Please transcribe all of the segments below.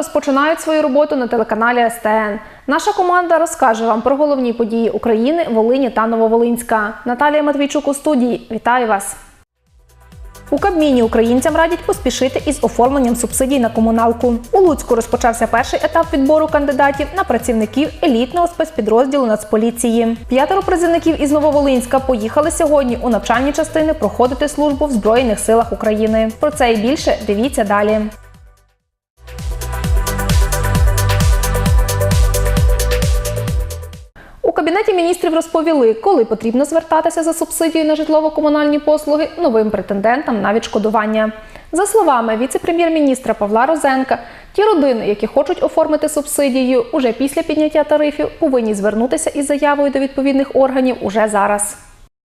розпочинають свою роботу на телеканалі СТН. Наша команда розкаже вам про головні події України, Волині та Нововолинська. Наталія Матвійчук у студії. Вітаю вас! У Кабміні українцям радять поспішити із оформленням субсидій на комуналку. У Луцьку розпочався перший етап відбору кандидатів на працівників елітного спецпідрозділу Нацполіції. П'ятеро призовників із Нововолинська поїхали сьогодні у навчальні частини проходити службу в Збройних силах України. Про це і більше дивіться далі. Кабінеті міністрів розповіли, коли потрібно звертатися за субсидією на житлово-комунальні послуги новим претендентам на відшкодування. За словами віце-прем'єр-міністра Павла Розенка, ті родини, які хочуть оформити субсидію уже після підняття тарифів, повинні звернутися із заявою до відповідних органів уже зараз.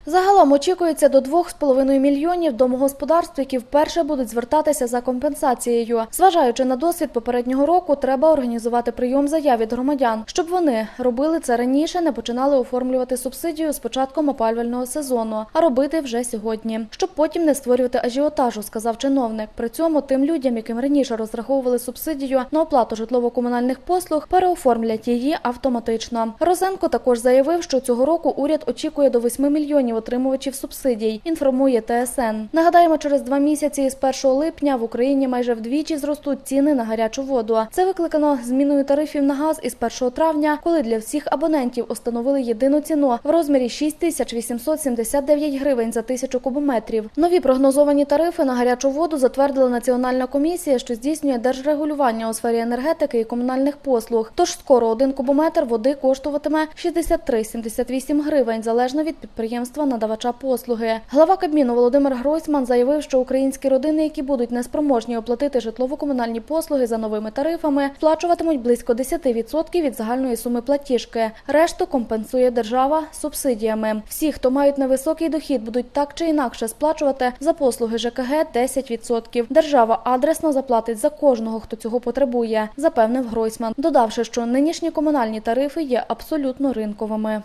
Загалом очікується до 2,5 мільйонів домогосподарств, які вперше будуть звертатися за компенсацією. Зважаючи на досвід попереднього року, треба організувати прийом заяв від громадян, щоб вони робили це раніше, не починали оформлювати субсидію з початком опалювального сезону, а робити вже сьогодні, щоб потім не створювати ажіотажу, сказав чиновник. При цьому тим людям, яким раніше розраховували субсидію на оплату житлово-комунальних послуг, переоформлять її автоматично. Розенко також заявив, що цього року уряд очікує до 8 мільйонів отримувачів субсидій. Інформує ТСН. Нагадаємо, через два місяці з 1 липня в Україні майже вдвічі зростуть ціни на гарячу воду. Це викликано зміною тарифів на газ із 1 травня, коли для всіх абонентів установили єдину ціну в розмірі 6879 гривень за тисячу кубометрів. Нові прогнозовані тарифи на гарячу воду затвердила Національна комісія, що здійснює держрегулювання у сфері енергетики і комунальних послуг. Тож скоро один кубометр води коштуватиме 63-78 гривень залежно від підприємства надавача послуги. Глава Кабміну Володимир Гройсман заявив, що українські родини, які будуть неспроможні оплатити житлово-комунальні послуги за новими тарифами, сплачуватимуть близько 10% від загальної суми платіжки. Решту компенсує держава субсидіями. Всі, хто мають невисокий дохід, будуть так чи інакше сплачувати за послуги ЖКГ 10%. Держава адресно заплатить за кожного, хто цього потребує, запевнив Гройсман, додавши, що нинішні комунальні тарифи є абсолютно ринковими.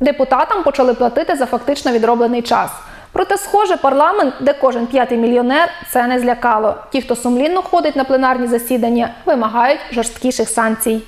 Депутатам почали платити за фактично відроблений час. Проте, схоже, парламент, де кожен п'ятий мільйонер, це не злякало. Ті, хто сумлінно ходить на пленарні засідання, вимагають жорсткіших санкцій.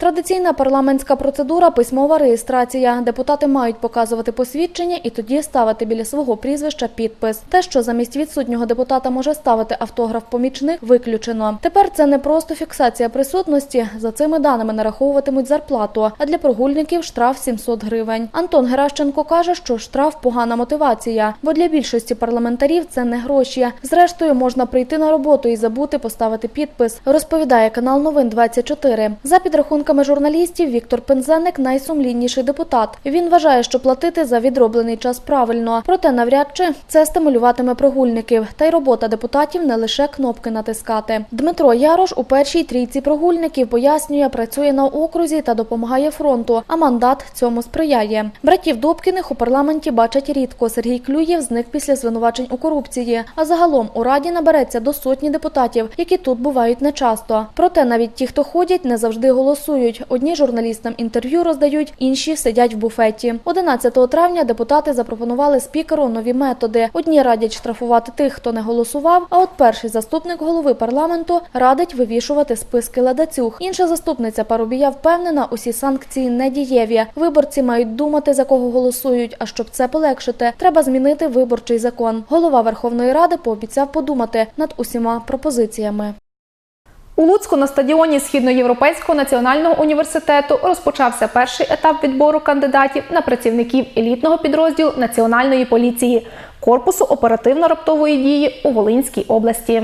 Традиційна парламентська процедура письмова реєстрація. Депутати мають показувати посвідчення і тоді ставити біля свого прізвища підпис. Те, що замість відсутнього депутата може ставити автограф-помічник, виключено. Тепер це не просто фіксація присутності. За цими даними нараховуватимуть зарплату. А для прогульників штраф 700 гривень. Антон Геращенко каже, що штраф погана мотивація, бо для більшості парламентарів це не гроші. Зрештою, можна прийти на роботу і забути поставити підпис. Розповідає канал Новин 24 За підрахунками журналістів, Віктор Пензенник найсумлінніший депутат. Він вважає, що платити за відроблений час правильно, проте навряд чи це стимулюватиме прогульників. Та й робота депутатів не лише кнопки натискати. Дмитро Ярош у першій трійці прогульників пояснює, працює на окрузі та допомагає фронту, а мандат цьому сприяє. Братів Добкіних у парламенті бачать рідко. Сергій Клюєв зник після звинувачень у корупції. А загалом у раді набереться до сотні депутатів, які тут бувають нечасто. Проте навіть ті, хто ходять, не завжди голосують. Одні журналістам інтерв'ю роздають, інші сидять в буфеті. 11 травня депутати запропонували спікеру нові методи. Одні радять штрафувати тих, хто не голосував. А от перший заступник голови парламенту радить вивішувати списки ледацюг. Інша заступниця Парубія впевнена, усі санкції не дієві. Виборці мають думати за кого голосують. А щоб це полегшити, треба змінити виборчий закон. Голова Верховної Ради пообіцяв подумати над усіма пропозиціями. У Луцьку на стадіоні Східноєвропейського національного університету розпочався перший етап відбору кандидатів на працівників елітного підрозділу Національної поліції корпусу оперативно-раптової дії у Волинській області.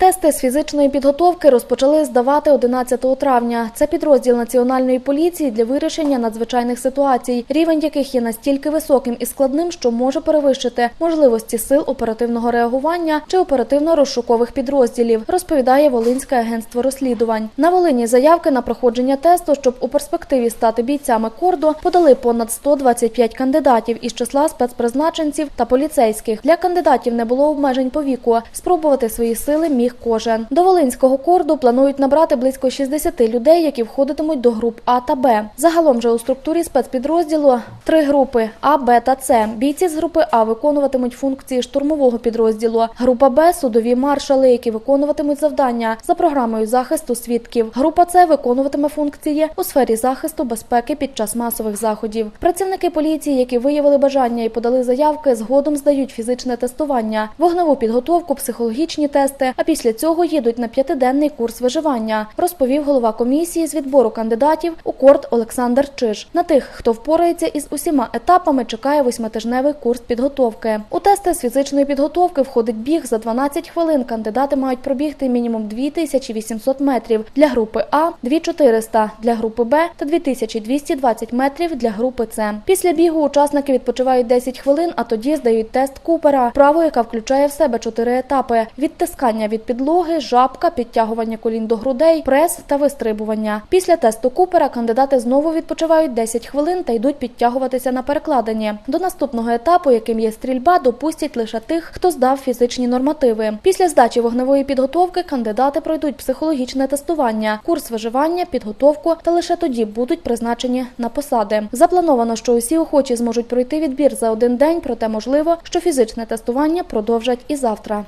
Тести з фізичної підготовки розпочали здавати 11 травня. Це підрозділ національної поліції для вирішення надзвичайних ситуацій, рівень яких є настільки високим і складним, що може перевищити можливості сил оперативного реагування чи оперативно-розшукових підрозділів, розповідає Волинське агентство розслідувань. На Волині заявки на проходження тесту, щоб у перспективі стати бійцями корду, подали понад 125 кандидатів із числа спецпризначенців та поліцейських. Для кандидатів не було обмежень по віку. Спробувати свої сили міг ріг кожен. До Волинського корду планують набрати близько 60 людей, які входитимуть до груп А та Б. Загалом же у структурі спецпідрозділу три групи А, Б та С. Бійці з групи А виконуватимуть функції штурмового підрозділу. Група Б судові маршали, які виконуватимуть завдання за програмою захисту свідків. Група С виконуватиме функції у сфері захисту безпеки під час масових заходів. Працівники поліції, які виявили бажання і подали заявки, згодом здають фізичне тестування, вогневу підготовку, психологічні тести. А після цього їдуть на п'ятиденний курс виживання, розповів голова комісії з відбору кандидатів у корт Олександр Чиж. На тих, хто впорається із усіма етапами, чекає восьмитижневий курс підготовки. У тести з фізичної підготовки входить біг за 12 хвилин. Кандидати мають пробігти мінімум 2800 метрів для групи А, 2400 для групи Б та 2220 метрів для групи С. Після бігу учасники відпочивають 10 хвилин, а тоді здають тест Купера, вправу, яка включає в себе чотири етапи: відтискання від підлоги, жабка, підтягування колін до грудей, прес та вистрибування. Після тесту Купера кандидати знову відпочивають 10 хвилин та йдуть підтягуватися на перекладині. До наступного етапу, яким є стрільба, допустять лише тих, хто здав фізичні нормативи. Після здачі вогневої підготовки кандидати пройдуть психологічне тестування, курс виживання, підготовку та лише тоді будуть призначені на посади. Заплановано, що усі охочі зможуть пройти відбір за один день, проте можливо, що фізичне тестування продовжать і завтра.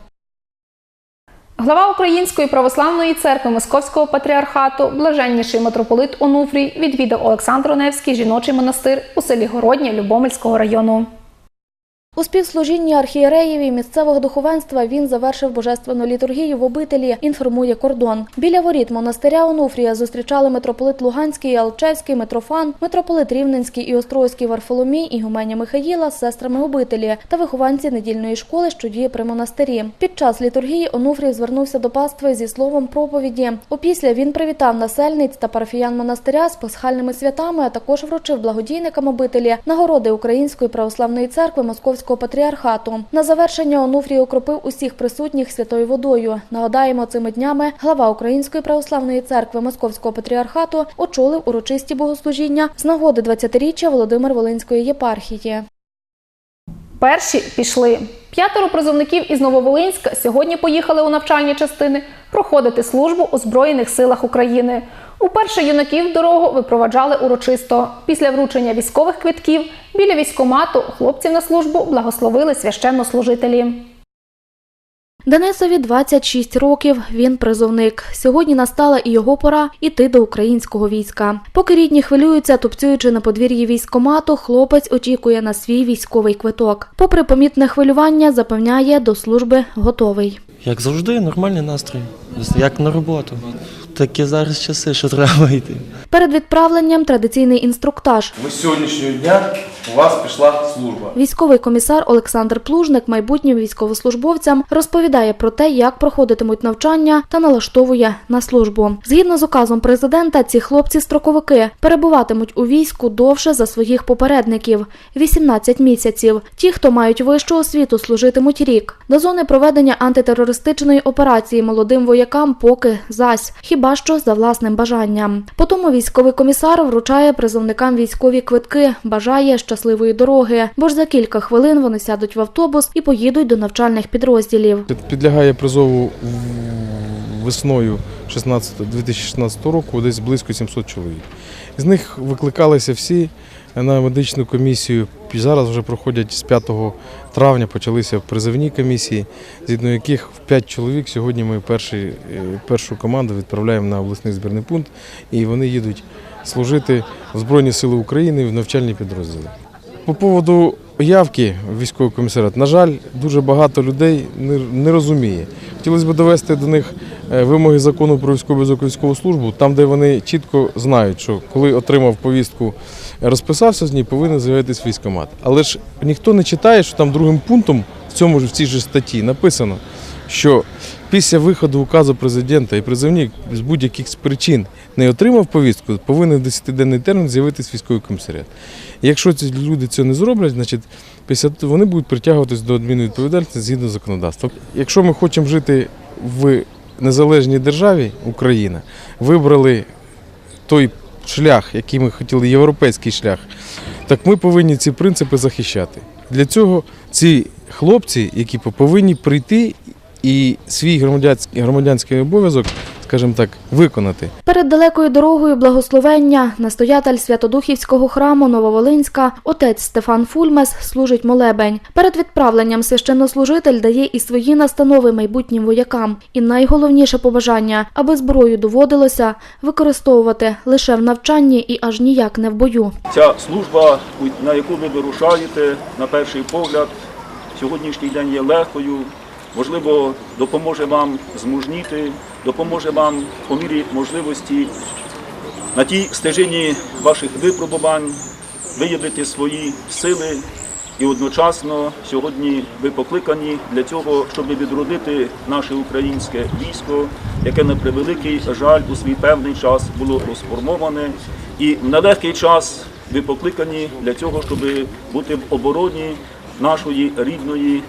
Глава Української православної церкви Московського патріархату, блаженніший митрополит Онуфрій, відвідав Олександр Оневський жіночий монастир у селі Городня Любомельського району. У співслужінні архієреїв і місцевого духовенства він завершив божественну літургію в обителі, інформує кордон. Біля воріт монастиря Онуфрія зустрічали митрополит Луганський Алчевський Митрофан, митрополит Рівненський і Острозький Варфоломій, Ігуменя Михаїла з сестрами обителі та вихованці недільної школи, що діє при монастирі. Під час літургії Онуфрій звернувся до пастви зі словом проповіді. Опісля він привітав насельниць та парафіян монастиря з пасхальними святами, а також вручив благодійникам обителі нагороди Української православної церкви Московського патріархату. На завершення Онуфрій окропив усіх присутніх святою водою. Нагадаємо, цими днями глава Української православної церкви Московського патріархату очолив урочисті богослужіння з нагоди 20-річчя Володимир Волинської єпархії. Перші пішли. П'ятеро призовників із Нововолинська сьогодні поїхали у навчальні частини проходити службу у Збройних силах України. Уперше юнаків дорогу випроваджали урочисто. Після вручення військових квитків біля військомату хлопців на службу благословили священнослужителі. Денисові 26 років. Він призовник. Сьогодні настала і його пора іти до українського війська. Поки рідні хвилюються, тупцюючи на подвір'ї військомату, хлопець очікує на свій військовий квиток. Попри помітне хвилювання, запевняє, до служби готовий. Як завжди, нормальний настрій. Як на роботу. Такі зараз часи, що треба йти. Перед відправленням традиційний інструктаж. Ми з сьогоднішнього дня у вас пішла служба. Військовий комісар Олександр Плужник майбутнім військовослужбовцям розповідає про те, як проходитимуть навчання та налаштовує на службу. Згідно з указом президента, ці хлопці-строковики перебуватимуть у війську довше за своїх попередників 18 місяців. Ті, хто мають вищу освіту, служитимуть рік. До зони проведення антитерористичної операції молодим воякам поки зась, хіба що за власним бажанням. Потому військовий комісар вручає призовникам військові квитки, бажає щасливої дороги, бо ж за кілька хвилин вони сядуть в автобус і поїдуть до навчальних підрозділів. Підлягає призову весною 16, 2016 року десь близько 700 чоловік. З них викликалися всі на медичну комісію. Зараз вже проходять з 5 травня почалися призовні комісії, згідно яких в 5 чоловік сьогодні ми перший, е, першу команду відправляємо на обласний збірний пункт, і вони їдуть служити в Збройні Сили України в навчальні підрозділи. По поводу явки військовий комісаріат, на жаль, дуже багато людей не, розуміє. Хотілося б довести до них вимоги закону про військову військову службу, там, де вони чітко знають, що коли отримав повістку, е, розписався з ній, повинен з'явитись військомат. Але ж ніхто не читає, що там другим пунктом в цьому ж в цій же статті написано, що після виходу указу президента і призовник з будь-яких причин не отримав повістку, повинен в 10-денний термін з'явитись військовий комісаріат. Якщо ці люди цього не зроблять, значить після вони будуть притягуватись до адмінної відповідальності згідно законодавства. Якщо ми хочемо жити в незалежній державі Україна, вибрали той шлях, який ми хотіли, європейський шлях, так ми повинні ці принципи захищати. Для цього ці хлопці, які повинні прийти і свій громадянський, обов'язок, скажімо так, виконати. Перед далекою дорогою благословення настоятель Святодухівського храму Нововолинська, отець Стефан Фульмес, служить молебень. Перед відправленням священнослужитель дає і свої настанови майбутнім воякам. І найголовніше побажання, аби зброю доводилося використовувати лише в навчанні і аж ніяк не в бою. Ця служба, на яку ви вирушаєте, на перший погляд, сьогоднішній день є легкою, можливо, допоможе вам змужніти, допоможе вам по мірі можливості на тій стежині ваших випробувань виявити свої сили. І одночасно сьогодні ви покликані для цього, щоб відродити наше українське військо, яке на превеликий жаль у свій певний час було розформоване. І в нелегкий час ви покликані для цього, щоб бути в обороні нашої рідної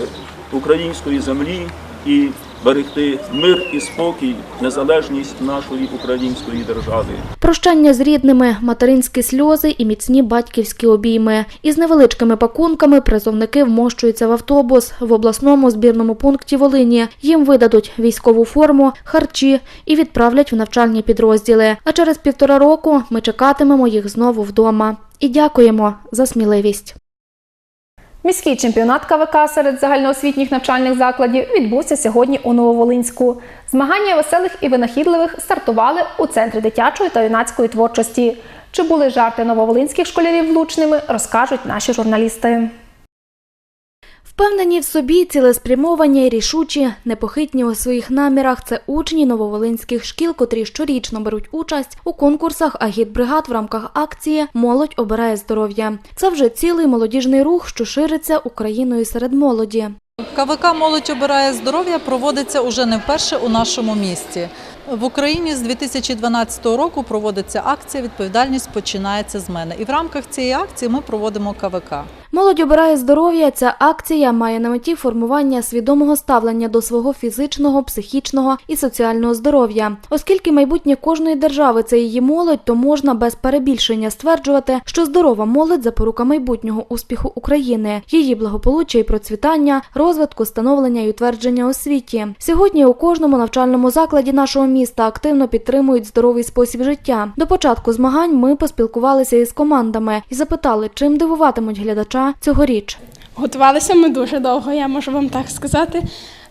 е, української землі і берегти мир і спокій, незалежність нашої української держави. Прощання з рідними, материнські сльози і міцні батьківські обійми. Із невеличкими пакунками призовники вмощуються в автобус в обласному збірному пункті Волині. Їм видадуть військову форму, харчі і відправлять в навчальні підрозділи. А через півтора року ми чекатимемо їх знову вдома. І дякуємо за сміливість. Міський чемпіонат КВК серед загальноосвітніх навчальних закладів відбувся сьогодні у Нововолинську. Змагання веселих і винахідливих стартували у центрі дитячої та юнацької творчості. Чи були жарти нововолинських школярів влучними, розкажуть наші журналісти. Впевнені в собі, цілеспрямовані, рішучі, непохитні у своїх намірах. Це учні нововолинських шкіл, котрі щорічно беруть участь у конкурсах агітбригад в рамках акції Молодь обирає здоров'я. Це вже цілий молодіжний рух, що шириться Україною серед молоді. КВК Молодь обирає здоров'я проводиться уже не вперше у нашому місті. В Україні з 2012 року проводиться акція Відповідальність починається з мене. І в рамках цієї акції ми проводимо КВК. Молодь обирає здоров'я. Ця акція має на меті формування свідомого ставлення до свого фізичного, психічного і соціального здоров'я. Оскільки майбутнє кожної держави це її молодь, то можна без перебільшення стверджувати, що здорова молодь запорука майбутнього успіху України, її благополуччя і процвітання, розвитку, становлення і утвердження у світі. Сьогодні у кожному навчальному закладі нашого міста активно підтримують здоровий спосіб життя. До початку змагань ми поспілкувалися із командами і запитали, чим дивуватимуть глядача цьогоріч. Готувалися ми дуже довго, я можу вам так сказати.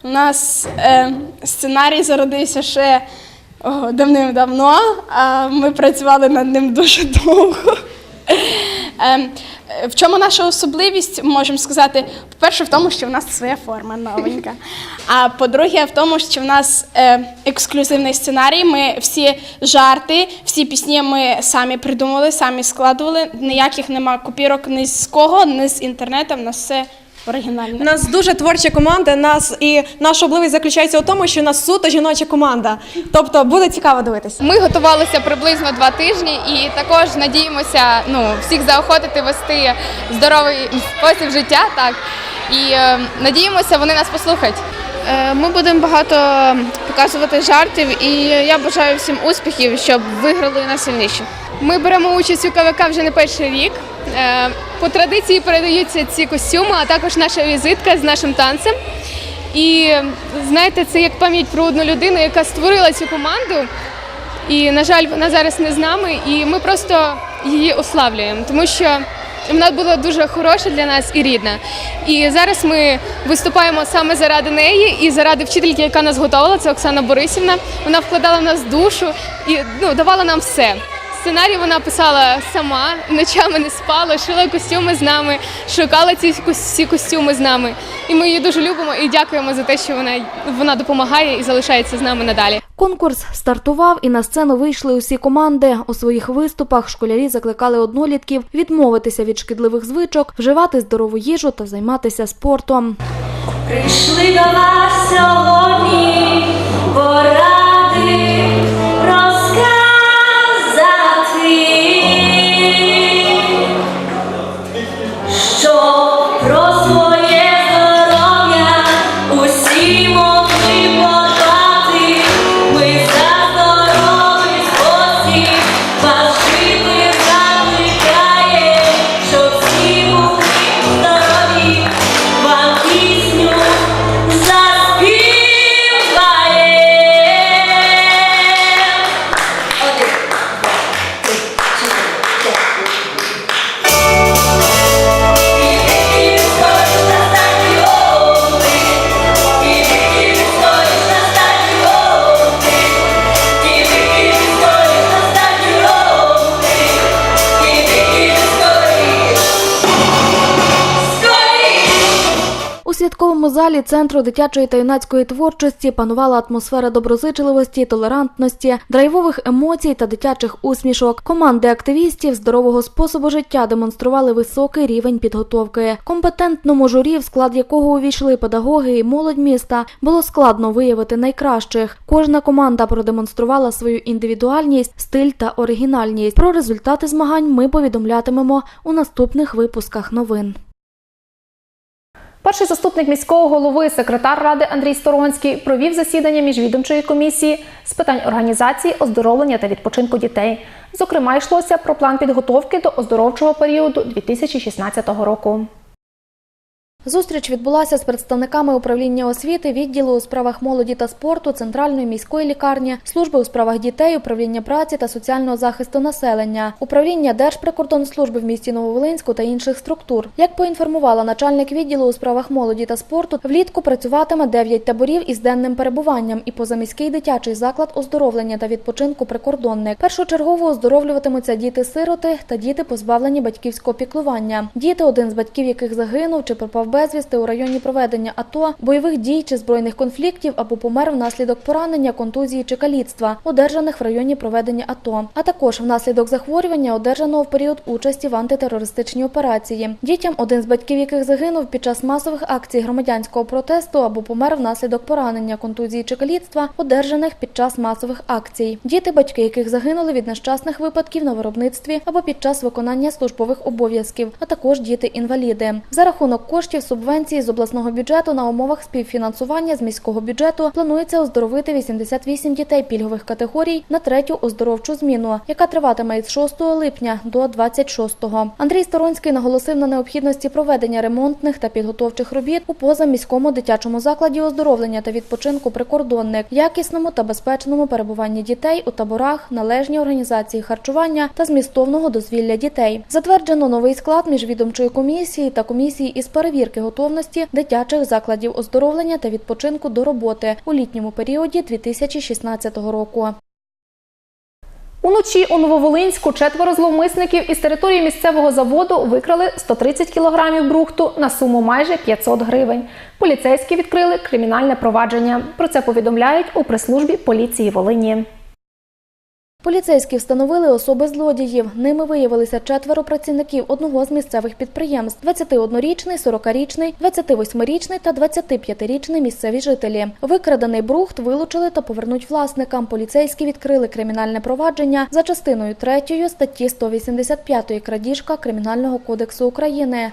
У нас е, сценарій зародився ще давним-давно, а ми працювали над ним дуже довго. Е, в чому наша особливість, можемо сказати, по-перше, в тому, що в нас своя форма новенька. А по-друге, в тому, що в нас е, ексклюзивний сценарій. Ми всі жарти, всі пісні ми самі придумали, самі складували. Ніяких нема копірок ні з кого, ні з інтернету, в нас все У нас дуже творча команда. Нас і наша особливість заключається у тому, що у нас суто жіноча команда. Тобто буде цікаво дивитися. Ми готувалися приблизно два тижні і також надіємося ну, всіх заохотити вести здоровий спосіб життя. Так. І е, надіємося, вони нас послухають. Е, Ми будемо багато показувати жартів, і я бажаю всім успіхів, щоб виграли найсильніші. Ми беремо участь у КВК вже не перший рік. По традиції передаються ці костюми, а також наша візитка з нашим танцем. І знаєте, це як пам'ять про одну людину, яка створила цю команду. І, на жаль, вона зараз не з нами, і ми просто її ославлюємо, тому що вона була дуже хороша для нас і рідна. І зараз ми виступаємо саме заради неї і заради вчительки, яка нас готувала, це Оксана Борисівна. Вона вкладала в нас душу і ну, давала нам все. Сценарій вона писала сама, ночами не спала, шила костюми з нами, шукала ці всі костюми з нами. І ми її дуже любимо і дякуємо за те, що вона, вона допомагає і залишається з нами надалі. Конкурс стартував і на сцену вийшли усі команди. У своїх виступах школярі закликали однолітків відмовитися від шкідливих звичок, вживати здорову їжу та займатися спортом. Прийшли до вас сьогодні поради залі центру дитячої та юнацької творчості панувала атмосфера доброзичливості, толерантності, драйвових емоцій та дитячих усмішок. Команди активістів здорового способу життя демонстрували високий рівень підготовки. Компетентному журі, в склад якого увійшли педагоги і молодь міста, було складно виявити найкращих. Кожна команда продемонструвала свою індивідуальність, стиль та оригінальність. Про результати змагань ми повідомлятимемо у наступних випусках новин. Перший заступник міського голови, секретар ради Андрій Сторонський провів засідання міжвідомчої комісії з питань організації, оздоровлення та відпочинку дітей. Зокрема, йшлося про план підготовки до оздоровчого періоду 2016 року. Зустріч відбулася з представниками управління освіти, відділу у справах молоді та спорту, центральної міської лікарні, служби у справах дітей, управління праці та соціального захисту населення, управління Держприкордонслужби в місті Нововолинську та інших структур. Як поінформувала начальник відділу у справах молоді та спорту, влітку працюватиме 9 таборів із денним перебуванням і позаміський дитячий заклад оздоровлення та відпочинку прикордонник. Першочергово оздоровлюватимуться діти-сироти та діти, позбавлені батьківського піклування. Діти, один з батьків яких загинув чи пропав безвісти у районі проведення АТО, бойових дій чи збройних конфліктів або помер внаслідок поранення, контузії чи каліцтва, одержаних в районі проведення АТО, а також внаслідок захворювання, одержаного в період участі в антитерористичній операції. Дітям, один з батьків яких загинув під час масових акцій громадянського протесту або помер внаслідок поранення, контузії чи каліцтва, одержаних під час масових акцій. Діти, батьки яких загинули від нещасних випадків на виробництві або під час виконання службових обов'язків, а також діти-інваліди. За рахунок коштів субвенції з обласного бюджету на умовах співфінансування з міського бюджету планується оздоровити 88 дітей пільгових категорій на третю оздоровчу зміну, яка триватиме із 6 липня до 26-го. Андрій Сторонський наголосив на необхідності проведення ремонтних та підготовчих робіт у позаміському дитячому закладі оздоровлення та відпочинку прикордонник, якісному та безпечному перебуванні дітей у таборах, належній організації харчування та змістовного дозвілля дітей. Затверджено новий склад міжвідомчої комісії та комісії із перевірки готовності дитячих закладів оздоровлення та відпочинку до роботи у літньому періоді 2016 року. Уночі у Нововолинську четверо зловмисників із території місцевого заводу викрали 130 кілограмів брухту на суму майже 500 гривень. Поліцейські відкрили кримінальне провадження. Про це повідомляють у прес-службі поліції Волині. Поліцейські встановили особи злодіїв. Ними виявилися четверо працівників одного з місцевих підприємств: 21-річний, 40-річний, 28-річний та 25-річний місцеві жителі. Викрадений брухт вилучили та повернуть власникам. Поліцейські відкрили кримінальне провадження за частиною 3 статті 185 крадіжка Кримінального кодексу України.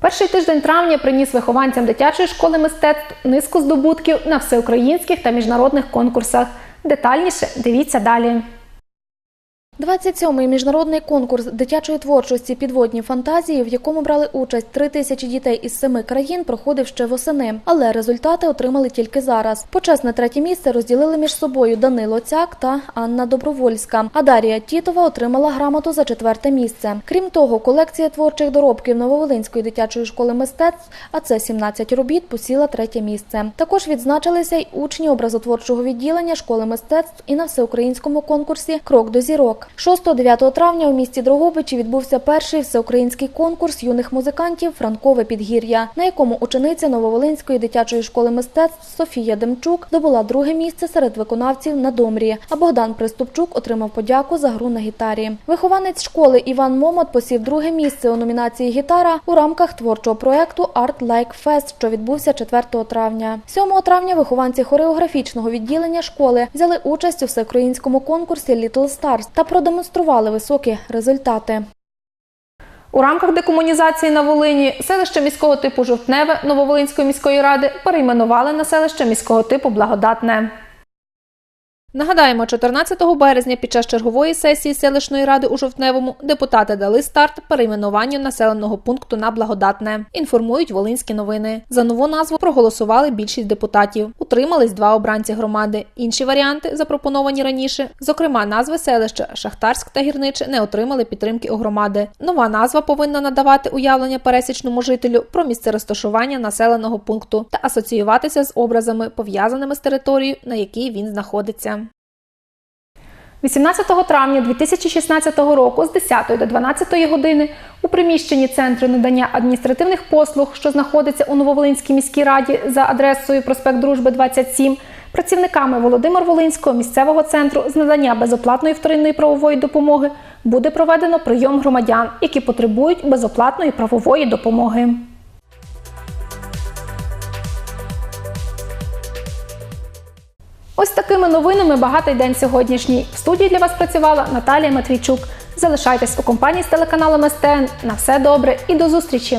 Перший тиждень травня приніс вихованцям дитячої школи мистецтв низку здобутків на всеукраїнських та міжнародних конкурсах. Детальніше дивіться далі. 27-й міжнародний конкурс дитячої творчості підводні фантазії, в якому брали участь три тисячі дітей із семи країн, проходив ще восени. Але результати отримали тільки зараз. Почесне третє місце розділили між собою Данило Цяк та Анна Добровольська. А Дарія Тітова отримала грамоту за четверте місце. Крім того, колекція творчих доробків Нововолинської дитячої школи мистецтв, а це 17 робіт, посіла третє місце. Також відзначилися й учні образотворчого відділення школи мистецтв і на всеукраїнському конкурсі Крок до зірок. 6-9 травня у місті Дрогобичі відбувся перший всеукраїнський конкурс юних музикантів Франкове підгір'я, на якому учениця Нововолинської дитячої школи мистецтв Софія Демчук добула друге місце серед виконавців на домрі. А Богдан Приступчук отримав подяку за гру на гітарі. Вихованець школи Іван Момот посів друге місце у номінації Гітара у рамках творчого проекту Art Like Fest, що відбувся 4 травня. 7 травня вихованці хореографічного відділення школи взяли участь у всеукраїнському конкурсі Little Stars та продемонстрували високі результати. У рамках декомунізації на Волині селище міського типу Жовтневе Нововолинської міської ради перейменували на селище міського типу Благодатне. Нагадаємо, 14 березня під час чергової сесії селищної ради у Жовтневому депутати дали старт перейменуванню населеного пункту на Благодатне. Інформують Волинські новини. За нову назву проголосували більшість депутатів. Утримались два обранці громади. Інші варіанти, запропоновані раніше, зокрема назви селища Шахтарськ та Гірниче, не отримали підтримки у громади. Нова назва повинна надавати уявлення пересічному жителю про місце розташування населеного пункту та асоціюватися з образами, пов'язаними з територією, на якій він знаходиться. 18 травня 2016 року з 10 до 12 години у приміщенні Центру надання адміністративних послуг, що знаходиться у Нововолинській міській раді за адресою проспект Дружби 27, працівниками Володимир Волинського місцевого центру з надання безоплатної вторинної правової допомоги буде проведено прийом громадян, які потребують безоплатної правової допомоги. Ось такими новинами багатий день сьогоднішній. В студії для вас працювала Наталія Матвійчук. Залишайтесь у компанії з телеканалом СТН. На все добре і до зустрічі!